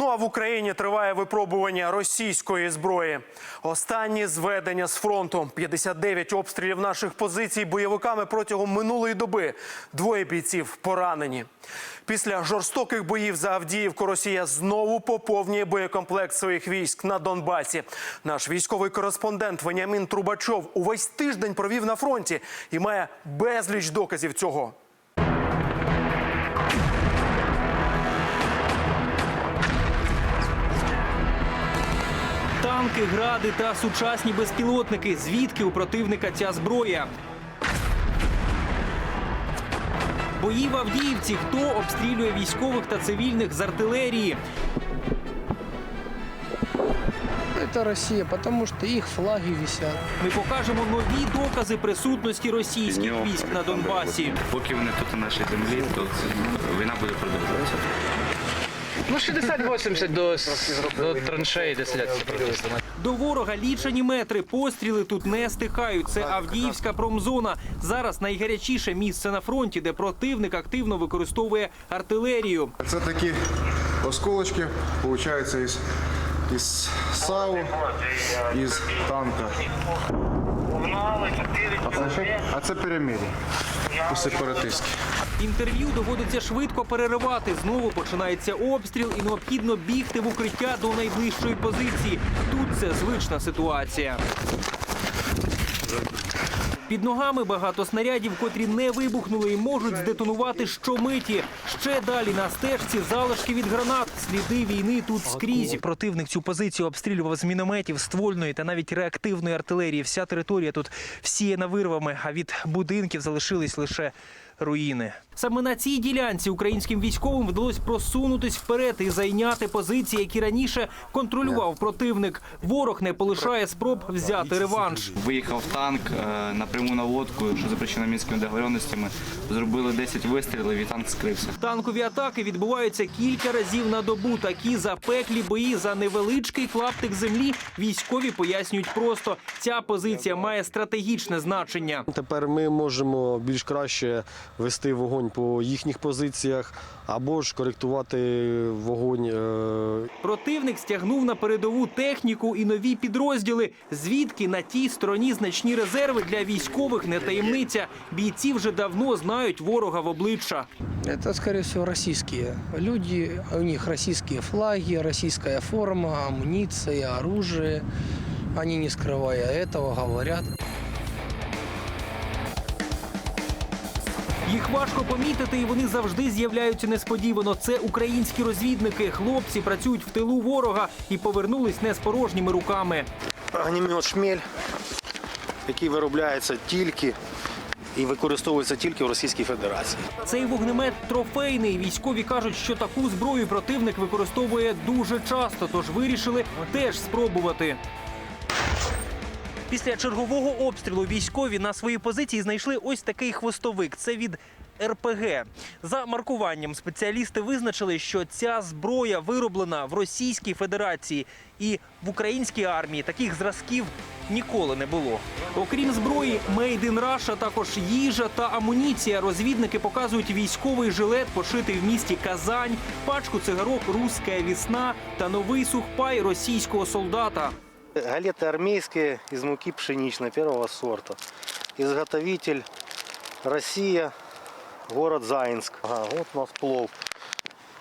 Ну а в Україні триває випробування російської зброї. Останні зведення з фронту: 59 обстрілів наших позицій бойовиками протягом минулої доби. Двоє бійців поранені. Після жорстоких боїв за Авдіївку Росія знову поповнює боєкомплект своїх військ на Донбасі. Наш військовий кореспондент Веніамін Трубачов увесь тиждень провів на фронті і має безліч доказів цього. Танки, гради та сучасні безпілотники. Звідки у противника ця зброя? Бої в Авдіївці. Хто обстрілює військових та цивільних з артилерії? Это Россия, потому что их флаги висят. Ми покажемо нові докази присутності російських військ на Донбасі. Поки вони тут на нашій землі, то війна буде продовжуватися. Ну, 60-80 до, до траншеї, де сидять сепаратисти. До ворога лічені метри. Постріли тут не стихають. Це Авдіївська промзона. Зараз найгарячіше місце на фронті, де противник активно використовує артилерію. Це такі осколочки, виходить, із, із САУ, із танка. А це, а це перемир'я у сепаратистські. Інтерв'ю доводиться швидко переривати. Знову починається обстріл і необхідно бігти в укриття до найближчої позиції. Тут це звична ситуація. Під ногами багато снарядів, котрі не вибухнули і можуть здетонувати щомиті. Ще далі на стежці залишки від гранат. Сліди війни тут скрізь. Противник цю позицію обстрілював з мінометів, ствольної та навіть реактивної артилерії. Вся територія тут всіяна вирвами, а від будинків залишились лише руїни. Саме на цій ділянці українським військовим вдалося просунутись вперед і зайняти позиції, які раніше контролював противник. Ворог не полишає спроб взяти реванш. Виїхав танк е, напряму на лодку, що запрещено мінськими договоренностями. Зробили 10 вистрілів і танк скрився. Танкові атаки відбуваються кілька разів на добу. Такі запеклі бої за невеличкий клаптик землі. Військові пояснюють просто. Ця позиція має стратегічне значення. Тепер ми можемо більш краще вести вогонь по їхніх позиціях або ж коректувати вогонь. е, Противник стягнув на передову техніку і нові підрозділи. Звідки на тій стороні значні резерви для військових не таємниця. Бійці вже давно знають ворога в обличчя. Это, скорее всего, российские люди. У них российские флаги, российская форма, амуниция, оружие. Они, не скрывая этого, говорят. Їх важко помітити, і вони завжди з'являються несподівано. Це українські розвідники. Хлопці працюють в тилу ворога і повернулись не з порожніми руками. Огнемет «Шмель», який виробляється тільки і використовується тільки в Російській Федерації. Цей вогнемет трофейний. Військові кажуть, що таку зброю противник використовує дуже часто, тож вирішили теж спробувати. Після чергового обстрілу військові на свої позиції знайшли ось такий хвостовик. Це від РПГ. За маркуванням спеціалісти визначили, що ця зброя вироблена в Російській Федерації і в українській армії таких зразків ніколи не було. Окрім зброї, Made in Russia також їжа та амуніція. Розвідники показують військовий жилет, пошитий в місті Казань, пачку цигарок «Руська весна» та новий сухпай російського солдата. Галети армійські із муки пшеничної першого сорту. Ізготовитель Росія, город Заїнськ. Ага, от у нас плов.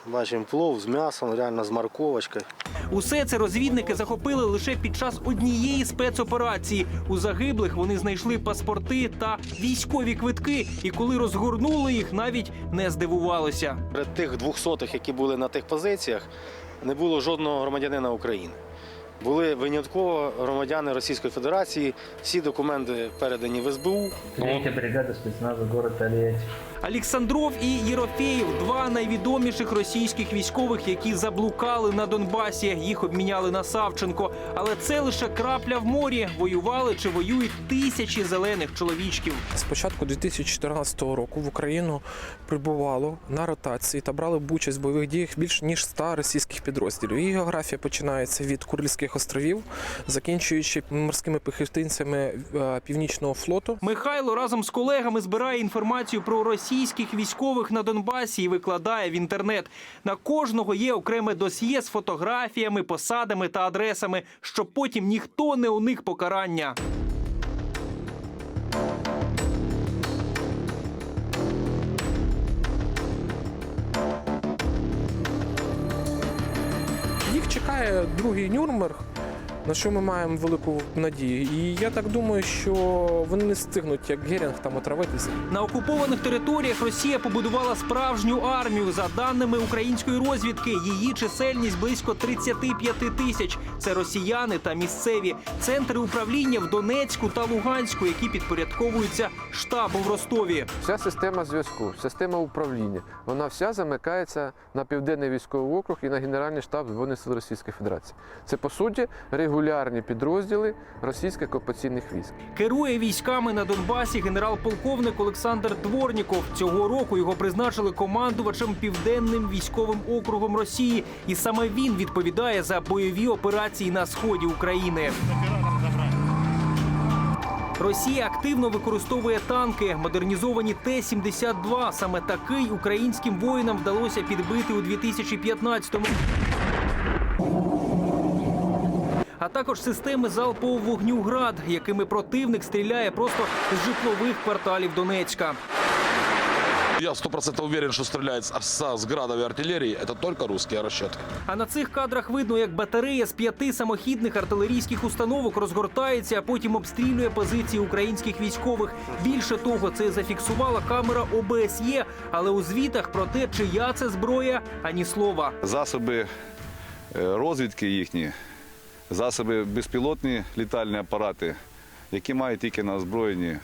Бачимо плов з м'ясом, реально з морковочкою. Усе це розвідники захопили лише під час однієї спецоперації. У загиблих вони знайшли паспорти та військові квитки. І коли розгорнули їх, навіть не здивувалися. Серед тих двохсотих, які були на тих позиціях, не було жодного громадянина України. Були винятково громадяни Російської Федерації. Всі документи передані в СБУ. Третя бригада спецназу город Тольятти. Олександров і Єрофеєв два найвідоміших російських військових, які заблукали на Донбасі. Їх обміняли на Савченко. Але це лише крапля в морі. Воювали чи воюють тисячі зелених чоловічків. З початку 2014 року в Україну прибувало на ротації та брали участь в бойових діях більш ніж 100 російських підрозділів. Її географія починається від Курильських островів, закінчуючи морськими пехотинцями е, північного флоту. Михайло разом з колегами збирає інформацію про російських російських військових на Донбасі і викладає в інтернет. На кожного є окреме досьє з фотографіями, посадами та адресами, щоб потім ніхто не уник покарання. Їх чекає другий Нюрнберг, на що ми маємо велику надію. І я так думаю, що вони не встигнуть, як Герінг, там отравитися. На окупованих територіях Росія побудувала справжню армію. За даними української розвідки, її чисельність близько 35 тисяч. Це росіяни та місцеві центри управління в Донецьку та Луганську, які підпорядковуються штабу в Ростові. Вся система зв'язку, система управління, вона вся замикається на південний військовий округ і на Генеральний штаб Збройних сил Російської Федерації. Це по суті регулярні підрозділи російських окупаційних військ. Керує військами на Донбасі генерал-полковник Олександр Дворніков. Цього року його призначили командувачем південним військовим округом Росії, і саме він відповідає за бойові операції на сході України. Росія активно використовує танки, модернізовані Т-72. Саме такий українським воїнам вдалося підбити у 2015-му. А також системи залпового вогню град, якими противник стріляє просто з житлових кварталів Донецька. Я сто процентов уверен, что стреляет с, с, и артиллерии. Это только русские расчеты. А на цих кадрах видно, як батарея з п'яти самохідних артилерійських установок розгортається, а потім обстрілює позиції українських військових. Більше того, це зафіксувала камера ОБСЄ, але у звітах про те, чия це зброя, ані слова. засоби е, розвідки їхні, засоби безпілотні літальні апарати, які має тільки на озброєнні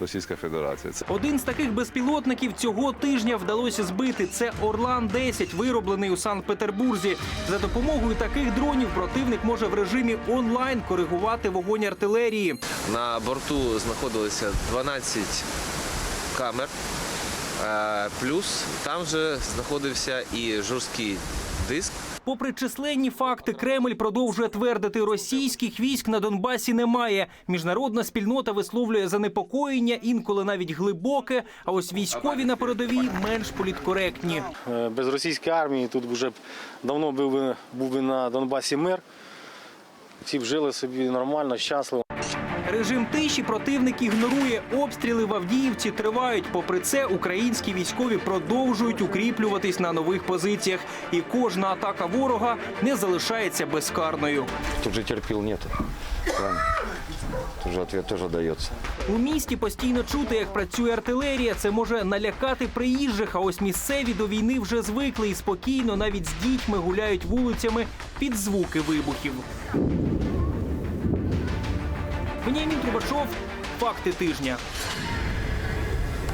Російська Федерація. Це Один з таких безпілотників цього тижня вдалося збити. Це Орлан 10 вироблений у Санкт-Петербурзі. За допомогою таких дронів противник може в режимі онлайн коригувати вогонь артилерії. На борту знаходилося 12 камер, е, плюс там же знаходився і жорсткий диск. Попри численні факти, Кремль продовжує твердити, російських військ на Донбасі немає. Міжнародна спільнота висловлює занепокоєння, інколи навіть глибоке. А ось військові на передовій менш політкоректні. Е, Без російської армії тут вже давно би, був би на Донбасі мир. Всі б жили собі нормально, щасливо. Режим тиші противник ігнорує. Обстріли в Авдіївці тривають. Попри це, українські військові продовжують укріплюватись на нових позиціях. І кожна атака ворога не залишається безкарною. Тут же терпіл нет. Же ответ теж дається. У місті постійно чути, як працює артилерія. Це може налякати приїжджих. А ось місцеві до війни вже звикли і спокійно, навіть з дітьми гуляють вулицями під звуки вибухів. Веніамін Трубачов. Факти тижня.